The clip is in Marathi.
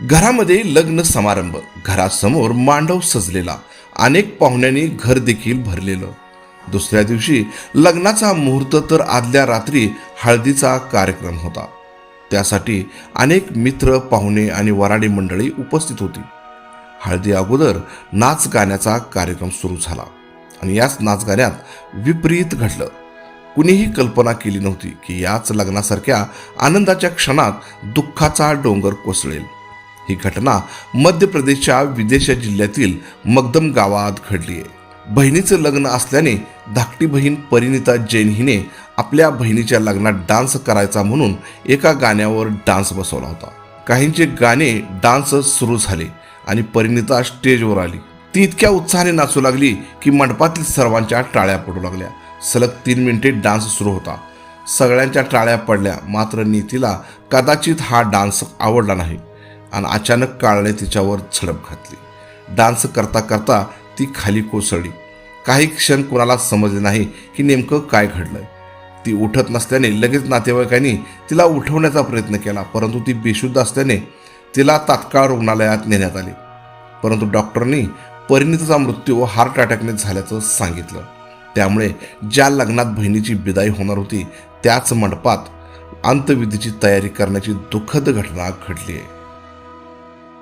घरामध्ये लग्न समारंभ. घरासमोर मांडव सजलेला. अनेक पाहुण्यांनी घर देखील भरलेलं. दुसऱ्या दिवशी लग्नाचा मुहूर्त तर आदल्या रात्री हळदीचा कार्यक्रम होता. त्यासाठी अनेक मित्र पाहुणे आणि वराडी मंडळी उपस्थित होती. हळदी अगोदर नाच गाण्याचा कार्यक्रम सुरू झाला आणि याच नाच गाण्यात विपरीत घडलं. कुणीही कल्पना केली नव्हती की याच लग्नासारख्या आनंदाच्या क्षणात दुःखाचा डोंगर कोसळेल. ही घटना मध्य प्रदेशच्या विदेशा जिल्ह्यातील मगदम गावात घडली आहे. बहिणीचं लग्न असल्याने धाकटी बहीण परिणिता जैन हिने आपल्या बहिणीच्या लग्नात डान्स करायचा म्हणून एका गाण्यावर डान्स बसवला होता. काहींचे गाणे डान्स सुरू झाले आणि परिणिता स्टेजवर आली. ती इतक्या उत्साहाने नाचू लागली की मंडपातील सर्वांच्या टाळ्या पडू लागल्या. सलग तीन मिनिटे डान्स सुरू होता. सगळ्यांच्या टाळ्या पडल्या मात्र नीतीला कदाचित हा डान्स आवडला नाही. आणि अचानक काळाने तिच्यावर झडप घातली. डान्स करता करता ती खाली कोसळली. काही क्षण कुणाला समजले नाही की नेमकं काय घडलंय. ती उठत नसल्याने लगेच नातेवाईकांनी तिला उठवण्याचा प्रयत्न केला परंतु ती बेशुद्ध असल्याने तिला तात्काळ रुग्णालयात नेण्यात आले. परंतु डॉक्टरांनी परिणितीचा मृत्यू हार्ट अटॅकने झाल्याचं सांगितलं. त्यामुळे ज्या लग्नात बहिणीची विदाई होणार होती त्याच मंडपात अंतविधीची तयारी करण्याची दुःखद घटना घडली आहे.